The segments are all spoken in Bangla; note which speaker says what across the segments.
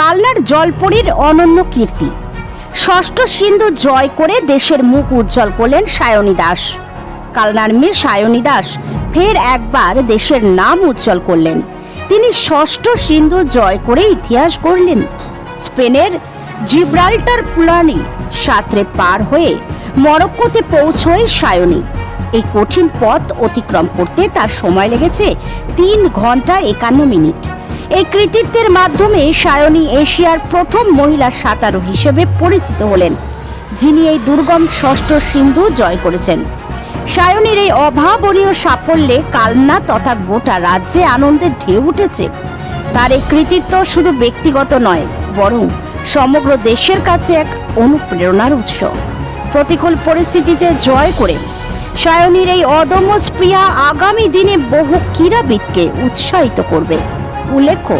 Speaker 1: কালনার জলপরীর অনন্য কীর্তি। ষষ্ঠ সিন্ধু জয় করে দেশের মুখ উজ্জ্বল করলেন সায়নী দাস। কালনার মেয়ে সায়নী দাস ফের একবার দেশের নাম উজ্জ্বল করলেন। তিনি ষষ্ঠ সিন্ধু জয় করে ইতিহাস গড়লেন। স্পেনের জিব্রাল্টার পুলানি সাঁতরে পার হয়ে মরক্কোতে পৌঁছয় সায়নী। এই কঠিন পথ অতিক্রম করতে তার সময় লেগেছে তিন ঘণ্টা একান্ন মিনিট। এই কৃতিত্বের মাধ্যমে সায়নী এশিয়ার প্রথম মহিলা সাঁতারু হিসেবে পরিচিত হলেন, যিনি এই দুর্গম ষষ্ঠ সিন্ধু জয় করেছেন। সায়নীর এই অভাবনীয় সাফল্যে কালনা তথা গোটা রাজ্যে আনন্দের ঢেউ উঠেছে। তার এই কৃতিত্ব শুধু ব্যক্তিগত নয়, বরং সমগ্র দেশের কাছে এক অনুপ্রেরণার উৎস। প্রতিকূল পরিস্থিতিতে জয় করে সায়নীর এই অদম্য স্প্রিয়া আগামী দিনে বহু ক্রীড়াবিদকে উৎসাহিত করবে। উল্লেখ্য,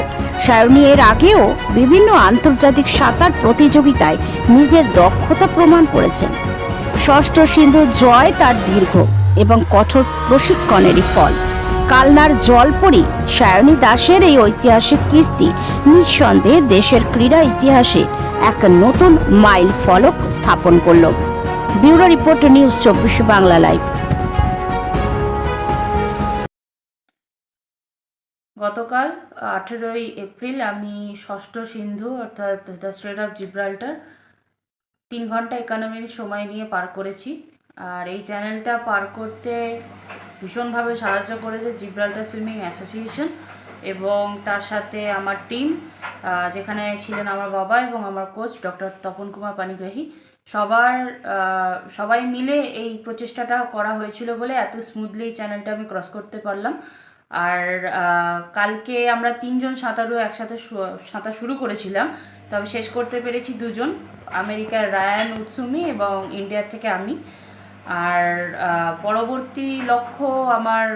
Speaker 1: সায়নী এর আগেও বিভিন্ন আন্তর্জাতিক সাঁতার প্রতিযোগিতায় নিজের দক্ষতা প্রমাণ করেছেন। ষষ্ঠ সিন্ধু জয় তার দীর্ঘ এবং কঠোর প্রশিক্ষণেরই ফল। কালনার জলপরি সায়নী দাসের এই ঐতিহাসিক কীর্তি নিঃসন্দেহে দেশের ক্রীড়া ইতিহাসে এক নতুন মাইল ফলক স্থাপন করল। ব্যুরো রিপোর্ট নিউজ চব্বিশ বাংলা লাইভ।
Speaker 2: গতকাল, আঠেরোই এপ্রিল, আমি ষষ্ঠ সিন্ধু, অর্থাৎ দ্য স্ট্রেট অফ জিব্রাল্টার, তিন ঘণ্টা একান্ন মিনিট সময় নিয়ে পার করেছি। আর এই চ্যানেলটা পার করতে ভীষণভাবে সাহায্য করেছে জিব্রাল্টার সুইমিং অ্যাসোসিয়েশন এবং তার সাথে আমার টিম যেখানে ছিলেন আমার বাবা এবং আমার কোচ ডক্টর তপন কুমার পানিগ্রাহী। সবার সবাই মিলে এই প্রচেষ্টাটা করা হয়েছিল বলে এত স্মুথলি চ্যানেলটা আমি ক্রস করতে পারলাম। আর কালকে আমরা তিনজন সাঁতারু একসাথে সাঁতার শুরু করেছিলাম। তবে শেষ করতে পেরেছি দুজন, আমেরিকার রায়ান উৎসুমি এবং ইন্ডিয়ার থেকে আমি। আর পরবর্তী লক্ষ্য আমার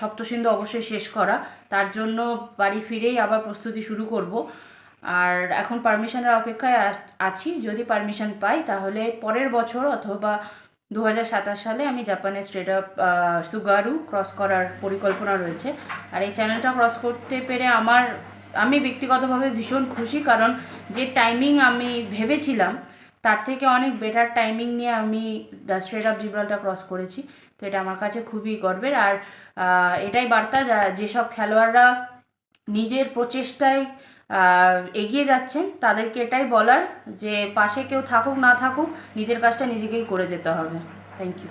Speaker 2: সপ্তসিন্ধু অবশ্যই শেষ করা। তার জন্য বাড়ি ফিরেই আবার প্রস্তুতি শুরু করব। আর এখন পারমিশনের অপেক্ষায় আছি। যদি পারমিশন পাই, তাহলে পরের বছর অথবা দু হাজার সাতাশ সালে আমি জাপানের স্ট্রেট আপ সুগারু ক্রস করার পরিকল্পনা রয়েছে। আর এই চ্যানেলটা ক্রস করতে পেরে আমার, আমি ব্যক্তিগতভাবে ভীষণ খুশি কারণ যে টাইমিং আমি ভেবেছিলাম, তার থেকে অনেক বেটার টাইমিং নিয়ে আমি the strait of Gibraltar cross করেছি। তো এটা আমার কাছে খুবই গর্বের। আর এটাই বার্তা যা, যেসব খেলোয়াড়রা নিজের প্রচেষ্টায় এগিয়ে যাচ্ছেন, তাদেরকে এটাই বলার যে পাশে কেউ থাকুক, না থাকুক, নিজের কাজটা নিজেকেই করে যেতে হবে। Thank you